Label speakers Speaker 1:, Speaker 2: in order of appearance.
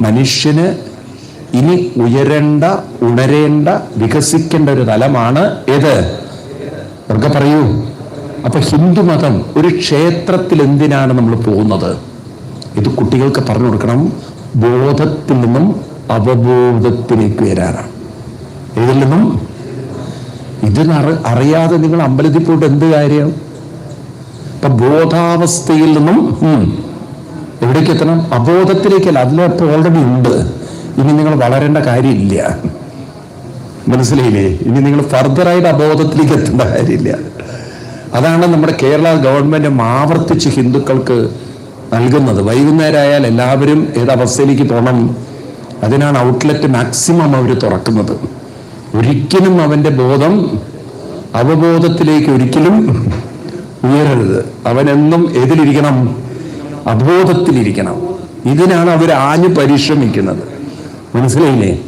Speaker 1: മനുഷ്യന് ഇനി ഉയരേണ്ട ഉണരേണ്ട വികസിക്കേണ്ട ഒരു തലമാണ് ഏത്? ഒക്കെ പറയൂ. അപ്പൊ ഹിന്ദുമതം ഒരു ക്ഷേത്രത്തിൽ എന്തിനാണ് നമ്മൾ പോകുന്നത്? ഇത് കുട്ടികൾക്ക് പറഞ്ഞു കൊടുക്കണം. ബോധത്തിൽ നിന്നും അവബോധത്തിലേക്ക് വരാനാണ്. ഇതിൽ നിന്നും? ഇതിന് അറിയാതെ നിങ്ങൾ അമ്പലത്തിൽ പോയിട്ട് എന്ത് കാര്യം? ഇപ്പൊ ബോധാവസ്ഥയിൽ നിന്നും എവിടേക്ക് എത്തണം അബോധത്തിലേക്കല്ല അതിലപ്പോൾ ഓൾറെഡി ഉണ്ട്. ഇനി നിങ്ങൾ വളരേണ്ട കാര്യമില്ല. മനസ്സിലായില്ലേ? ഇനി നിങ്ങൾ ഫർദറായിട്ട് അബോധത്തിലേക്ക് എത്തേണ്ട കാര്യമില്ല. അതാണ് നമ്മുടെ കേരള ഗവൺമെന്റ് ആവർത്തിച്ച് ഹിന്ദുക്കൾക്ക് നൽകുന്നത്. വൈകുന്നേരമായാൽ എല്ലാവരും ഏതവസ്ഥയിലേക്ക് പോകണം അതിനാണ് ഔട്ട്ലെറ്റ് മാക്സിമം അവർ തുറക്കുന്നത്. ഒരിക്കലും അവന്റെ ബോധം അവബോധത്തിലേക്ക് ഒരിക്കലും ഉയരരുത്. അവനെന്നും ഏതിലിരിക്കണം? അബോധത്തിലിരിക്കണം. ഇതിനാണ് അവർ ആഞ്ഞു പരിശ്രമിക്കുന്നത്. മനസ്സിലായില്ലേ?